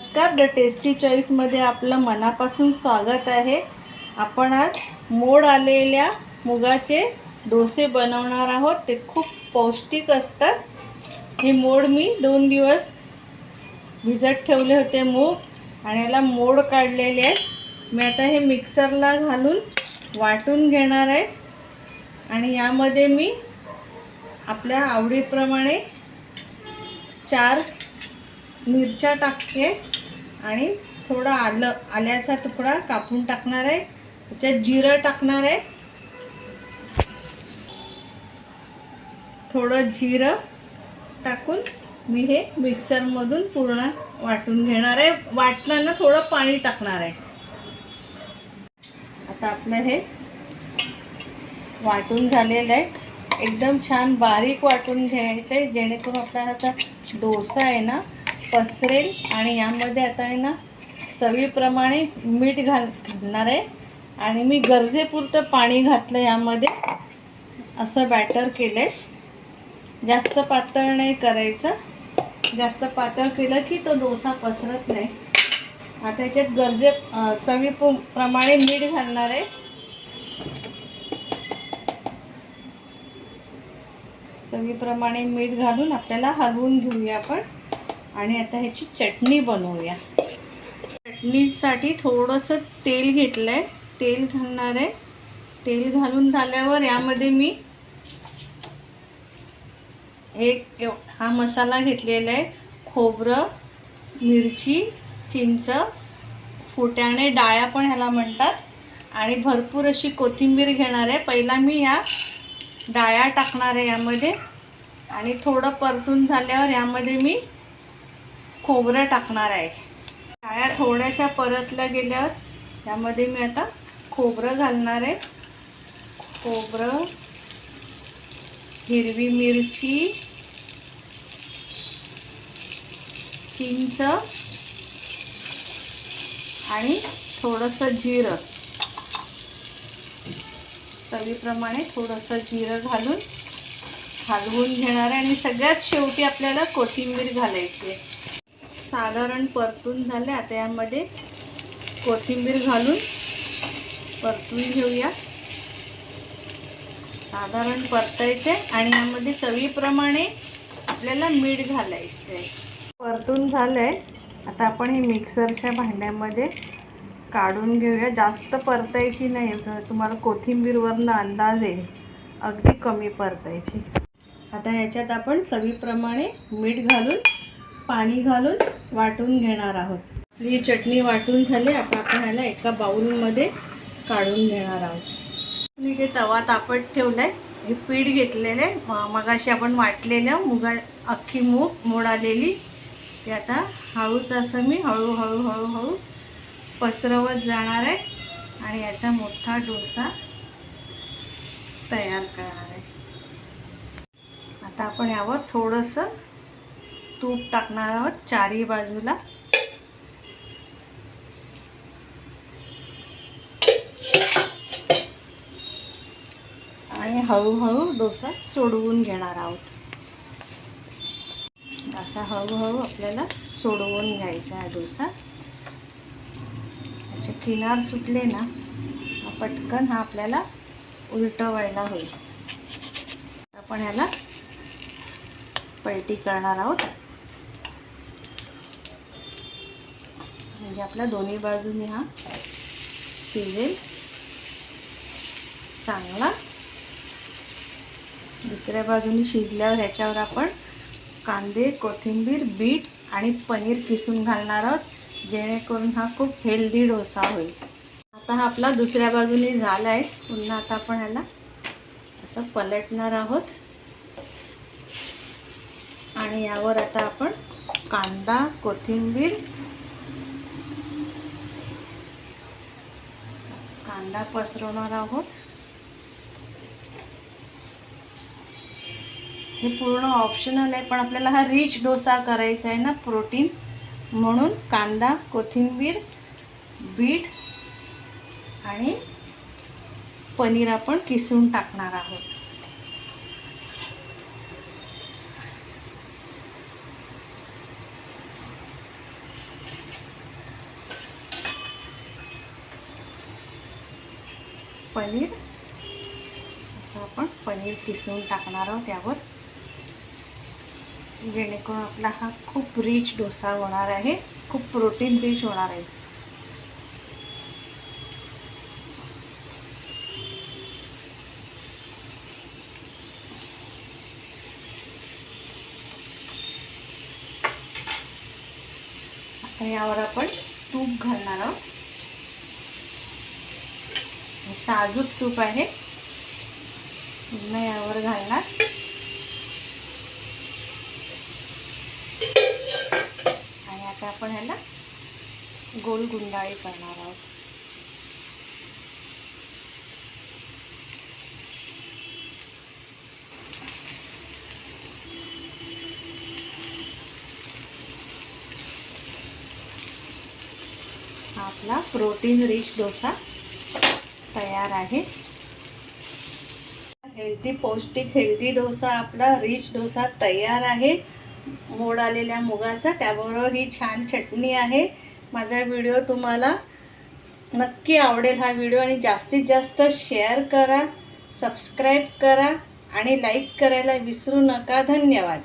नमस्कार the tasty चॉईसमध्ये आपलं मनापासून स्वागत आहे. आपण आज मोड आलेल्या मुगाचे डोसे बनवणार आहोत. ते खूप पौष्टिक असतात. हे मोड मी दोन दिवस भिजत ठेवले होते मूग आणि याला मोड काढलेले आहेत. मी आता हे मिक्सरला घालून वाटून घेणार आहे. आणि यामध्ये मी आपल्या आवडीप्रमाणे चार मिरच्या टाकते आणि थोडं आलं आल्याचा तुकडा कापून टाकणार आहे. त्याच्यात जिरं टाकणार आहे. थोडं जिरं टाकून मी हे मिक्सरमधून पूर्ण वाटून घेणार आहे. वाटताना थोडं पाणी टाकणार आहे. आता आपलं हे वाटून झालेलं आहे. एकदम छान बारीक वाटून घ्यायचं आहे जेणेकरून आपला ह्याचा डोसा आहे ना पसरेल आणि यामध्ये आता आहे ना चवीप्रमाणे मीठ घाल घालणार आहे. आणि मी गरजेपुरतं पाणी घातलं यामध्ये. असं बॅटर केलं आहे जास्त पातळ नाही करायचं. जास्त पातळ केलं की तो डोसा पसरत नाही. आता याच्यात गरजे चवी चवीपु प्रमाणे मीठ घालणार आहे. चवीप्रमाणे मीठ घालून आपल्याला हलवून घेऊया आपण. आणि आता ह्याची चटणी बनवूया. चटणीसाठी थोडंसं तेल घेतलं आहे तेल घालणार आहे. तेल घालून झाल्यावर यामध्ये मी एक एव हा मसाला घेतलेला आहे. खोबरं मिरची चिंच फुट्याणे डाळ्या पण ह्याला म्हणतात. आणि भरपूर अशी कोथिंबीर घेणार आहे. पहिला मी ह्या डाळ्या टाकणार आहे यामध्ये. आणि थोडं परतून झाल्यावर यामध्ये मी खोबरं टाकणार आहे. काळ्या थोड्याशा परतल्या गेल्यावर यामध्ये मी आता खोबरं घालणार आहे. खोबरं हिरवी मिरची चिंच आणि थोडंसं जिरं. चवीप्रमाणे थोडंसं जिरं घालून हलवून घेणार आहे आणि सगळ्यात शेवटी आपल्याला कोथिंबीर घालायची आहे. साधारण परतून झाल्या. आता यामध्ये कोथिंबीर घालून परतून घेऊया. साधारण परतायचे आणि यामध्ये चवीप्रमाणे आपल्याला मीठ घालायचं. आहे परतून झालं आहे आता आपण हे मिक्सरच्या भांड्यामध्ये काढून घेऊया. जास्त परतायची नाही. तुम्हाला कोथिंबीरवरनं अंदाज येईल. अगदी कमी परतायची. आता ह्याच्यात आपण चवीप्रमाणे मीठ घालून पाणी घालून वाटून घेणार आहोत. आपली ही चटणी वाटून झाली आता आपण ह्याला एका बाऊलमध्ये काढून घेणार आहोत. मी ते तवा तापत ठेवलं आहे हे पीठ घेतलेलं आहे. मगाशी आपण वाटलेलं मुगा अख्खी मूग मोड आलेली ते आता हळूच असं मी हळूहळू हळूहळू पसरवत जाणार आहे आणि याचा मोठा डोसा तयार करणार आहे. आता आपण यावर थोडंसं तूप टाकणार आहोत चारी बाजूला. आणि हळूहळू डोसा सोडवून घेणार आहोत. असा हळूहळू आपल्याला सोडवून घ्यायचा हा डोसा. त्याचे किनार सुटले ना हा पटकन हा आपल्याला उलटवायला होईल. आपण ह्याला पलटी करणार आहोत. म्हणजे आपल्या दोन्ही बाजूने हा शिजेल चांगला. दुसऱ्या बाजूने शिजल्यावर ह्याच्यावर आपण कांदे कोथिंबीर बीट आणि पनीर किसून घालणार आहोत जेणेकरून हा खूप हेल्दी डोसा होईल. आता हा आपला दुसऱ्या बाजूने झाला आहे पुन्हा आता आपण ह्याला असं पलटणार आहोत. आणि यावर आता आपण कांदा कोथिंबीर कांदा पसरवणार आहोत. हे पूर्ण ऑप्शनल आहे पण आपल्याला हा रिच डोसा करायचा आहे ना प्रोटीन म्हणून कांदा कोथिंबीर बीट आणि पनीर आपण किसून टाकणार आहोत. पनीर. असं आपण पनीर किसून टाकणार आहोत त्यावर जेणेकरून आपला हा खूप रिच डोसा होणार आहे. खूप प्रोटीन रिच होणार आहे. आता यावर आपण तूप घालणार आहोत हे साजूक तूप आहे. पूर्ण यावर घालणार. आणि आता आपण ह्याला गोल गुंडाळी करणार आहोत. आपला प्रोटीन रिच डोसा तयार आहे. हेल्दी पौष्टिक हेल्दी डोसा आपला रिच डोसा तयार आहे. मोड आलेल्या मुगाचा त्याबरोबर ही छान चटणी आहे. माझा व्हिडिओ तुम्हाला नक्की आवडेल हा व्हिडिओ आणि जास्तीत जास्त शेअर करा सबस्क्राईब करा आणि लाईक करायला विसरू नका. धन्यवाद.